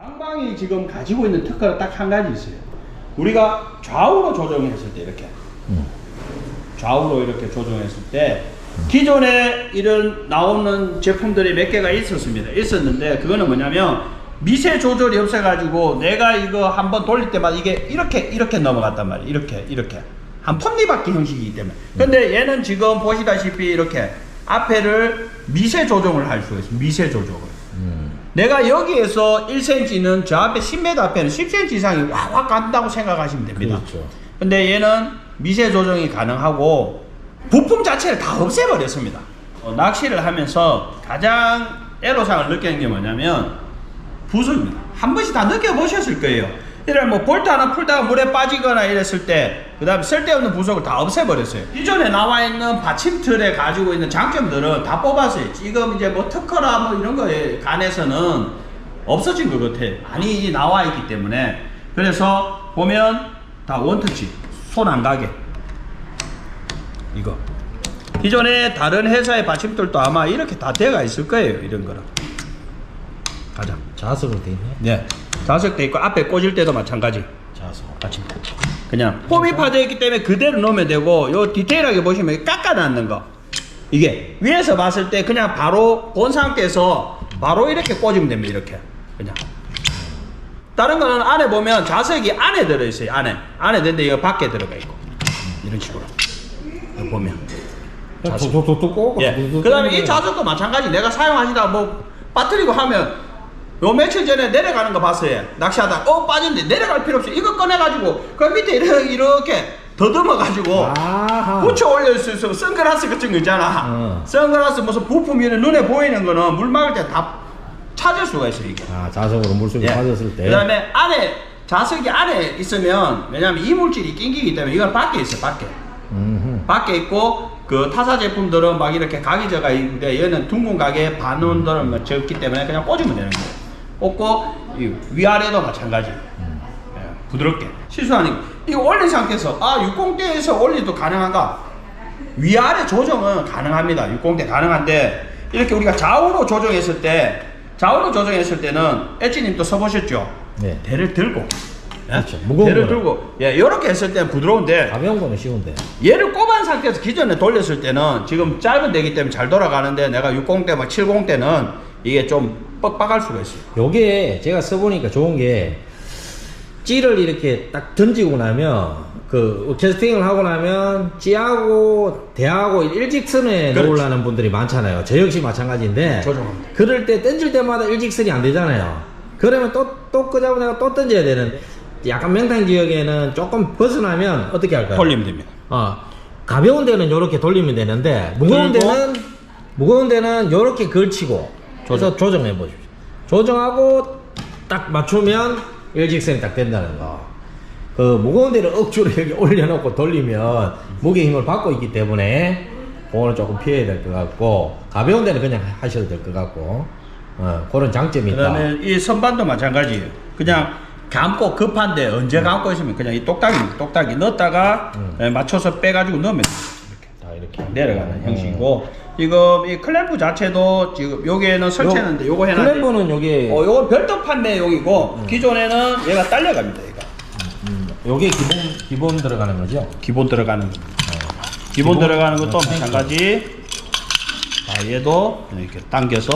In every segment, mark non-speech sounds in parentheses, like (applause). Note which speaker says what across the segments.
Speaker 1: 방방이 지금 가지고 있는 특허가 딱한 가지 있어요. 우리가 좌우로 조정했을 때 이렇게 좌우로 이렇게 조정했을 때 기존에 이런 나오는 제품들이 몇 개가 있었습니다. 있었는데 그거는 뭐냐면 미세 조절이 없어가지고 내가 이거 한번 돌릴 때마다 이게 이렇게 이렇게 넘어갔단 말이에요. 이렇게 이렇게 한 톱니바퀴 형식이기 때문에. 근데 얘는 지금 보시다시피 이렇게 앞에를 미세 조정을 할 수가 있어요. 미세 조정을. 내가 여기에서 1cm는 저 앞에 10m 앞에는 10cm 이상이 확확 간다고 생각하시면 됩니다.
Speaker 2: 그렇죠.
Speaker 1: 근데 얘는 미세 조정이 가능하고 부품 자체를 다 없애버렸습니다. 어, 낚시를 하면서 가장 애로사항을 느끼는 게 뭐냐면 부수입니다. 한 번씩 다 느껴보셨을 거예요. 이래 뭐 볼트 하나 풀다가 물에 빠지거나 이랬을 때, 그 다음에 쓸데없는 부속을 다 없애버렸어요. 기존에 나와 있는 받침틀에 가지고 있는 장점들은 다 뽑았어요. 지금 이제 뭐 특허라 뭐 이런 거에 관해서는 없어진 것 같아요. 많이 나와 있기 때문에. 그래서 보면 다 원터치. 손 안 가게. 이거. 기존에 다른 회사의 받침들도 아마 이렇게 다 돼가 있을 거예요. 이런 거는. 가자.
Speaker 2: 자석으로 돼 있네.
Speaker 1: 네. 자석 돼 있고 앞에 꽂을 때도 마찬가지. 그냥 폼이 파져 있기 때문에 그대로 넣으면 되고 요 디테일하게 보시면 깎아 놨는 거. 이게 위에서 봤을 때 그냥 바로 본 상태에서 바로 이렇게 꽂으면 됩니다. 이렇게. 그냥. 다른 거는 안에 보면 자석이 안에 들어 있어요. 안에. 안에 있는데 이거 밖에 들어가 있고. 이런 식으로. 보면. 자석. 예. 그 다음에 이 자석도 마찬가지. 내가 사용하시다 뭐 빠뜨리고 하면 요 며칠 전에 내려가는 거 봤어요. 낚시하다 어 빠졌는데 내려갈 필요 없이 이거 꺼내가지고 그 밑에 이렇게, 이렇게 더듬어가지고
Speaker 2: 아하.
Speaker 1: 붙여 올릴 수 있어. 선글라스 같은 거 있잖아.
Speaker 2: 어.
Speaker 1: 선글라스 무슨 부품이 눈에 보이는 거는 물 막을 때 다 찾을 수가 있어 이게.
Speaker 2: 아, 자석으로 물속에 빠졌을 때.
Speaker 1: 그 다음에 안에 자석이 안에 있으면 왜냐면 이물질이 낑기기 때문에 이건 밖에 있어 밖에.
Speaker 2: 음흠.
Speaker 1: 밖에 있고 그 타사 제품들은 막 이렇게 각이 져가 있는데 얘는 둥근 각에 반원들은 뭐 적기 때문에 그냥 꽂으면 되는 거예요. 꽂고 이 위아래도 마찬가지. 예, 부드럽게 실수 아니고 이거 올린 상태에서 아 60대에서 올리도 가능한가? 위아래 조정은 가능합니다. 60대 가능한데 이렇게 우리가 좌우로 조정했을 때 좌우로 조정했을 때는 엣지님도 써보셨죠?
Speaker 2: 네.
Speaker 1: 대를 들고
Speaker 2: 그렇죠. 무거운
Speaker 1: 대를
Speaker 2: 거는.
Speaker 1: 들고 예 이렇게 했을 때는 부드러운데
Speaker 2: 가벼운 거는 쉬운데.
Speaker 1: 얘를 꼽은 상태에서 기존에 돌렸을 때는 지금 짧은 데기 때문에 잘 돌아가는데 내가 60대 막 70대는 이게 좀 뻑뻑할 수가 있어요.
Speaker 2: 요게 제가 써보니까 좋은 게 찌를 이렇게 딱 던지고 나면 그 캐스팅을 하고 나면 찌하고 대하고 일직선에
Speaker 1: 그렇지.
Speaker 2: 놓으려는 분들이 많잖아요. 저 역시 마찬가지인데
Speaker 1: 조정합니다.
Speaker 2: 그럴 때 던질 때마다 일직선이 안 되잖아요. 그러면 또또 끄자고 내가 또 던져야 되는 약간 명탕 지역에는 조금 벗어나면 어떻게 할까요?
Speaker 1: 돌리면 됩니다.
Speaker 2: 어, 가벼운 데는 이렇게 돌리면 되는데 무거운
Speaker 1: 그리고
Speaker 2: 데는 무거운 데는 이렇게 걸치고 그래서 조정해 보십시오. 조정하고 딱 맞추면 일직선이 딱 된다는 거. 그 무거운 데를 억지로 여기 올려놓고 돌리면 무게 힘을 받고 있기 때문에 그거는 조금 피해야 될 것 같고 가벼운 데는 그냥 하셔도 될 것 같고 어, 그런 장점이 있다.
Speaker 1: 그다음에 이 선반도 마찬가지예요. 그냥 감고 급한데 언제 감고 있으면 그냥 이 똑딱이 똑딱이 넣었다가
Speaker 2: 음.
Speaker 1: 예, 맞춰서 빼가지고 넣으면 돼요.
Speaker 2: 다 이렇게
Speaker 1: 내려가는
Speaker 2: 음.
Speaker 1: 형식이고 지금 이 클램프 자체도 지금 여기에는 설치했는데 요거 해놨는데
Speaker 2: 클램버는 요게
Speaker 1: 어, 요건 별도판 내용이고 기존에는 얘가 딸려갑니다. 얘가
Speaker 2: 음, 요게 기본 기본 들어가는 거죠.
Speaker 1: 기본 들어가는 겁니다. 기본,
Speaker 2: 기본?
Speaker 1: 들어가는 것도
Speaker 2: 어,
Speaker 1: 마찬가지. 자, 얘도 이렇게 당겨서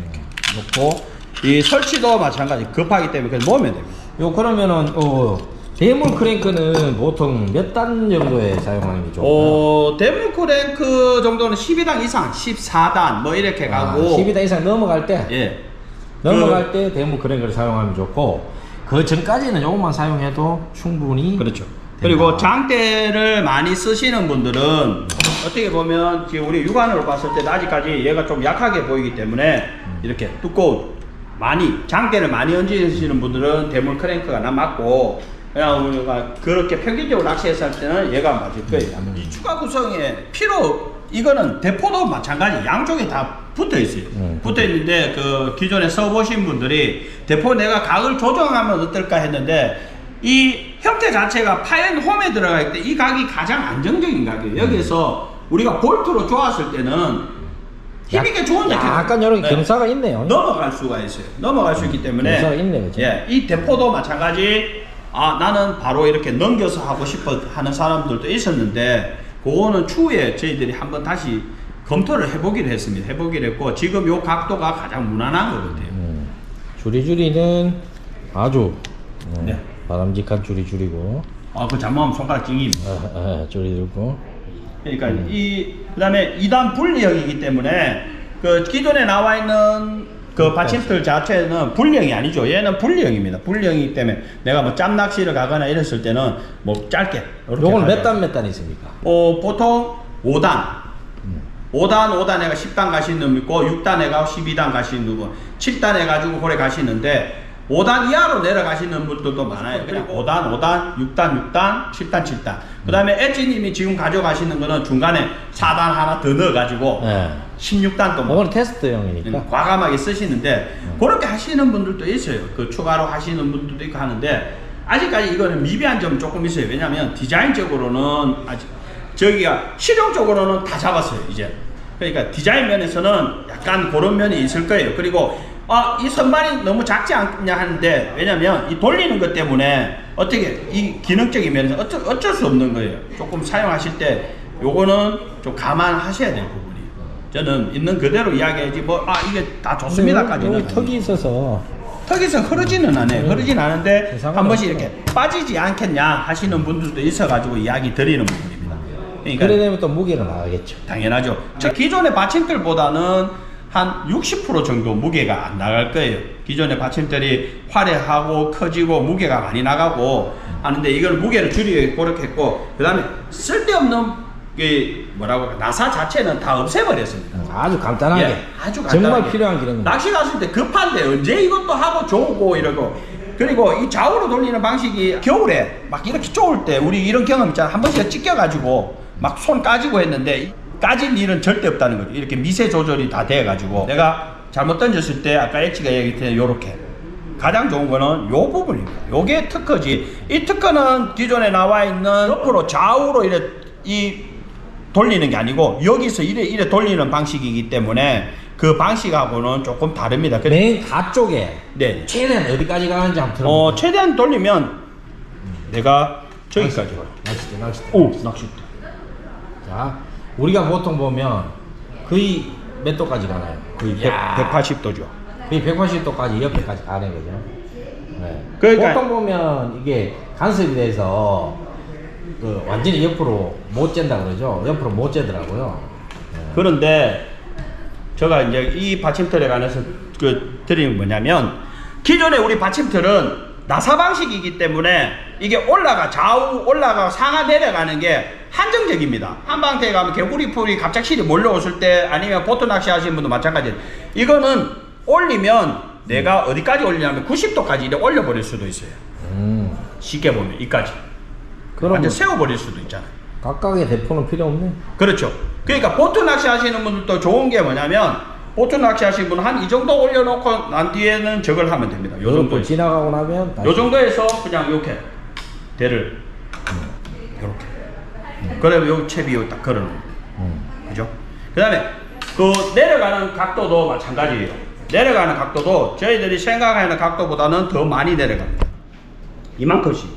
Speaker 1: 이렇게 놓고 이 설치도 마찬가지. 급하기 때문에 그냥 놓으면 됩니다.
Speaker 2: 요 그러면은 어 대물 크랭크는 보통 몇 단 정도에 사용하는 게 좋을까요?
Speaker 1: 어, 데블 랭크 정도는 12단 이상, 14단 뭐 이렇게 가고
Speaker 2: 12단 아, 이상 넘어갈 때
Speaker 1: 예.
Speaker 2: 넘어갈 때 대물 크랭크를 사용하면 좋고 그 전까지는 요것만 사용해도 충분히
Speaker 1: 그렇죠. 그리고 장대를 많이 쓰시는 분들은 어떻게 보면 지금 우리 육안으로 봤을 때는 아직까지 얘가 좀 약하게 보이기 때문에 이렇게 두꺼운 많이 장대를 많이 얹으시는 분들은 대물 크랭크가 나 맞고 그냥 우리가 그렇게 평균적으로 낚시했을 때는 얘가 맞을 거예요. 이 추가 구성에 필요 이거는 대포도 마찬가지 양쪽에 다 붙어 있어요.
Speaker 2: 음,
Speaker 1: 붙어 있는데 그 기존에 써보신 분들이 대포 내가 각을 조정하면 어떨까 했는데 이 형태 자체가 파엔 홈에 들어가 있을 때이 각이 가장 안정적인 각이에요. 여기에서 우리가 볼트로 조았을 때는 힘있게 좋은데
Speaker 2: 약간
Speaker 1: 네.
Speaker 2: 경사가 있네요.
Speaker 1: 넘어갈 수가 있어요. 넘어갈 수 있기 때문에
Speaker 2: 경사가 있네, 그죠?
Speaker 1: 예, 이 대포도 마찬가지. 아 나는 바로 이렇게 넘겨서 하고 싶어 하는 사람들도 있었는데 그거는 추후에 저희들이 한번 다시 검토를 해보기로 했습니다. 해보기로 했고 지금 요 각도가 가장 무난한 것 같아요.
Speaker 2: 음, 줄이줄이는 아주 음,
Speaker 1: 네.
Speaker 2: 바람직한 줄이줄이고
Speaker 1: 아그 잘못하면 손가락 찡임.
Speaker 2: 아, 아, 줄이줄고
Speaker 1: 그러니까 이 그다음에 2단 분리형이기 때문에 그 기존에 나와 있는 그 받침틀 자체는 분리형이 아니죠. 얘는 분리형입니다. 분리형이기 때문에 내가 뭐 짬낚시를 가거나 이랬을 때는 뭐 짧게
Speaker 2: 요건. 몇 단 몇 단 있습니까?
Speaker 1: 어 보통 5단 5단 5단에가 10단 가시는 분 있고 6단에가 12단 가시는 분 7단 해가지고 그래 가시는데 5단 이하로 내려가시는 분들도 많아요 그냥 5단 5단 6단 6단 7단 7단 그 다음에 엣지님이 지금 가져가시는 거는 중간에 4단 하나 더 넣어가지고
Speaker 2: 네.
Speaker 1: 16단 또 뭐,
Speaker 2: 요건 테스트용이니까.
Speaker 1: 과감하게 쓰시는데 그렇게 하시는 분들도 있어요. 그 추가로 하시는 분들도 있고 하는데 아직까지 이거는 미비한 점은 조금 있어요. 왜냐하면 디자인적으로는 아직 저기가 실용적으로는 다 잡았어요. 이제 그러니까 디자인 면에서는 약간 그런 면이 있을 거예요. 그리고 아, 이 선반이 너무 작지 않냐 하는데 왜냐면 이 돌리는 것 때문에 어떻게 이 기능적인 면에서 어쩔, 어쩔 수 없는 거예요. 조금 사용하실 때 요거는 좀 감안하셔야 될 부분이. 저는 있는 그대로 이야기하지 뭐 아 이게 다 좋습니다까지는
Speaker 2: 여기 턱이 있어서
Speaker 1: 턱에서 흐르지는 않아요. 흐르진 않은데. 한 번씩 이렇게 빠지지 않겠냐 하시는 분들도 있어 가지고 이야기 드리는 부분입니다. 그러니까
Speaker 2: 그래 되면 또 무게가 나가겠죠.
Speaker 1: 당연하죠. 저 기존의 받침틀보다는 한 60% 정도 무게가 안 나갈 거예요. 기존의 받침틀이 화려하고 커지고 무게가 많이 나가고 하는데 이걸 무게를 줄이고 그렇게 했고 그 다음에 쓸데없는 이 뭐라고 할까, 나사 자체는 다 없애버렸습니다.
Speaker 2: 아주 간단하게.
Speaker 1: 예, 아주 간단하게.
Speaker 2: 정말 필요한 기능.
Speaker 1: 낚시 갔을 때 급한데 언제 이것도 하고 좋고 이러고 그리고 이 좌우로 돌리는 방식이 겨울에 막 이렇게 쪼을 때 우리 이런 경험 있잖아 한 번씩 찢겨가지고 막 손 까지고 했는데 까질 일은 절대 없다는 거죠 이렇게 미세 조절이 다 돼가지고 내가 잘못 던졌을 때 아까 엣지가 얘기했던 요렇게 가장 좋은 거는 요 부분입니다 요게 특허지 이 특허는 기존에 나와 있는 옆으로 좌우로 이래 이 돌리는 게 아니고 여기서 이래 이래 돌리는 방식이기 때문에 그 방식하고는 조금 다릅니다.
Speaker 2: 맨 가쪽에
Speaker 1: 네.
Speaker 2: 최대한 어디까지 가는지 한번 들어보세요.
Speaker 1: 어 최대한 돌리면 내가 저기까지 가.
Speaker 2: 낚싯대, 낚싯대.
Speaker 1: 오 낚싯대.
Speaker 2: 자, 우리가 보통 보면 거의 몇 도까지 가나요? 거의 100,
Speaker 1: 180도죠.
Speaker 2: 거의 180도까지 옆에까지 가는 거죠. 네.
Speaker 1: 그러니까-
Speaker 2: 보통 보면 이게 간섭이 돼서 그 완전히 옆으로 못 잰다 그러죠. 옆으로 못 재더라고요. 네.
Speaker 1: 그런데 제가 이제 이 받침틀에 관해서 그 드리는 뭐냐면 기존에 우리 받침틀은 나사 방식이기 때문에 이게 올라가 좌우 올라가 상하 내려가는 게 한정적입니다. 한방태에 가면 개구리 풀이 갑작스레 몰려오실 때 아니면 보트 낚시 하시는 분도 마찬가지예요. 이거는 올리면 내가 어디까지 올리냐면 90도까지 이렇게 올려버릴 수도 있어요.
Speaker 2: 음.
Speaker 1: 쉽게 보면 이까지.
Speaker 2: 그럼
Speaker 1: 완전 세워버릴 수도 있잖아요.
Speaker 2: 각각의 대포는 필요 없네.
Speaker 1: 그렇죠. 그러니까 보트 낚시 하시는 분들도 좋은 게 뭐냐면 보트 낚시 하시는 분은 한 이 정도 올려놓고 난 뒤에는 저걸 하면 됩니다. 요 정도.
Speaker 2: 지나가고 나면
Speaker 1: 요 정도에서 그냥 이렇게 대를. 그러면 요 채비 요딱 걸어놓은 거예요.
Speaker 2: 음.
Speaker 1: 그죠? 그 다음에 그 내려가는 각도도 마찬가지예요. 내려가는 각도도 저희들이 생각하는 각도보다는 더 많이 내려갑니다. 이만큼씩.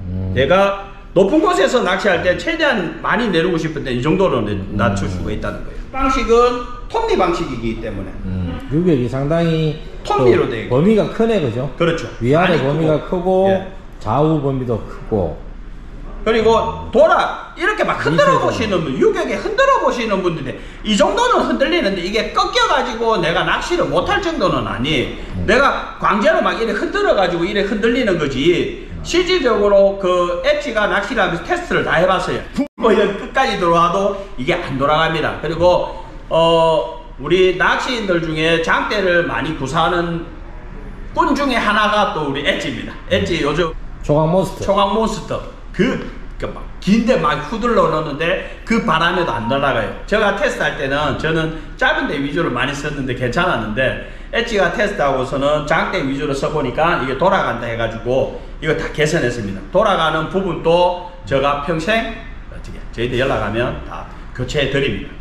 Speaker 2: 음.
Speaker 1: 내가 높은 곳에서 낚시할 때 최대한 많이 내리고 싶은데 이 정도로 내- 낮출 수가 있다는 거예요. 방식은 톱니 방식이기 때문에
Speaker 2: 음. 유격이 상당히
Speaker 1: 톱니로 있고.
Speaker 2: 범위가 크네 그죠?
Speaker 1: 그렇죠.
Speaker 2: 위아래 범위가
Speaker 1: 크고.
Speaker 2: 크고
Speaker 1: 예.
Speaker 2: 좌우 범위도 크고
Speaker 1: 그리고 돌아 이렇게 막 흔들어. 보시는 분, 유격에 흔들어 보시는 분들이 이 정도는 흔들리는데 이게 꺾여 가지고 내가 낚시를 못할 정도는 아니. 내가 광재로 막 이래 흔들어 가지고 이래 흔들리는 거지. 실질적으로 그 엣지가 낚시를 하면서 테스트를 다 해봤어요. (laughs) 뭐 이런 끝까지 들어와도 이게 안 돌아갑니다. 그리고 어 우리 낚시인들 중에 장대를 많이 구사하는 꾼 중에 하나가 또 우리 엣지입니다. 엣지 요즘
Speaker 2: 조각 몬스터
Speaker 1: 초강 몬스터 그, 그 막, 긴데 막 후들러 넣는데 그 바람에도 안 날아가요. 제가 테스트할 때는 저는 짧은 데 위주로 많이 썼는데 괜찮았는데 엣지가 테스트하고서는 장대 위주로 써보니까 이게 돌아간다 해가지고 이거 다 개선했습니다. 돌아가는 부분도 제가 평생 어떻게 저희들 연락하면 다 교체해 드립니다.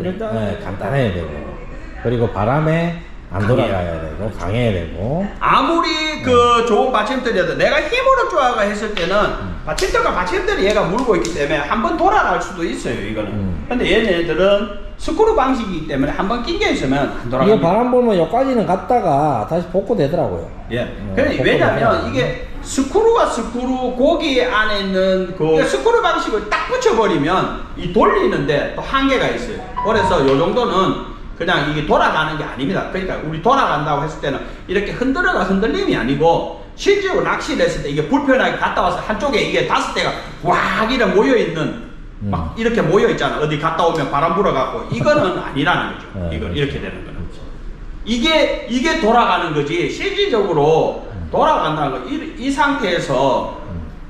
Speaker 1: 일단
Speaker 2: 네, 간단해야 되고 그리고 바람에 안 돌아가야 되고 강해야 되고
Speaker 1: 아무리 그 좋은 받침대라도 내가 힘으로 쪼아가 했을 때는 받침대가 받침대를 얘가 물고 있기 때문에 한 번 돌아갈 수도 있어요 이거는
Speaker 2: 음.
Speaker 1: 근데 얘네들은 스크루 방식이기 때문에 한 번 낑겨 있으면 안
Speaker 2: 이게
Speaker 1: 돌아갑니다
Speaker 2: 바람 불면 여기까지는 갔다가 다시 복구되더라고요.
Speaker 1: 예.
Speaker 2: 음,
Speaker 1: 그래
Speaker 2: 복구가
Speaker 1: 왜냐면? 이게 스크루가 스크루 고기 안에 있는 그 스크루 방식을 딱 붙여버리면 이 돌리는데 또 한계가 있어요. 그래서 요 정도는 그냥 이게 돌아가는 게 아닙니다. 그러니까 우리 돌아간다고 했을 때는 이렇게 흔들어가 흔들림이 아니고 실제로 낚시를 했을 때 이게 불편하게 갔다 와서 한쪽에 이게 다섯 대가 꽉 이래 모여 있는 막 이렇게 모여 있잖아. 어디 갔다 오면 바람 불어갖고 이거는 (laughs) 아니라는 거죠.
Speaker 2: 네,
Speaker 1: 이거
Speaker 2: 그렇죠.
Speaker 1: 이렇게 되는 거는. 이게 이게 돌아가는 거지 실질적으로 돌아간다는 거이 이 상태에서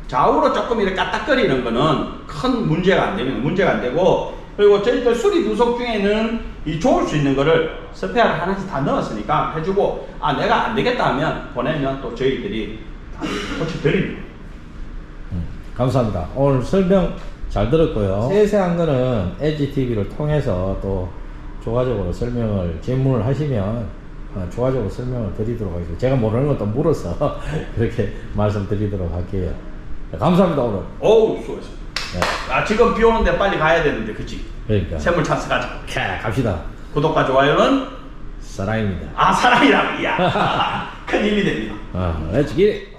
Speaker 1: 좌우로 조금 이렇게 까딱거리는 거는 큰 문제가 안 됩니다 문제가 안 되고 그리고 저희들 수리 부속 중에는 이 좋을 수 있는 거를 스페어를 하나씩 다 넣었으니까 해주고 아 내가 안 되겠다 하면 보내면 또 저희들이 다 고쳐드립니다
Speaker 2: 음, 감사합니다. 오늘 설명 잘 들었고요. 세세한 거는 LG TV를 통해서 또 추가적으로 설명을 질문을 하시면 어, 추가적으로 설명을 드리도록 하겠습니다. 제가 모르는 것도 물어서 (laughs) 그렇게 말씀드리도록 할게요. 네, 감사합니다 오늘.
Speaker 1: 어우 수고했습니다
Speaker 2: 네,
Speaker 1: 아 지금 비 오는데 빨리 가야 되는데 그치?
Speaker 2: 그러니까.
Speaker 1: 샘물 찬스 가자.
Speaker 2: 자, 갑시다.
Speaker 1: 구독과 좋아요는?
Speaker 2: 사랑입니다.
Speaker 1: 아 사랑이라고. 이야. (laughs) 큰 힘이 됩니다.
Speaker 2: 아, let's get it.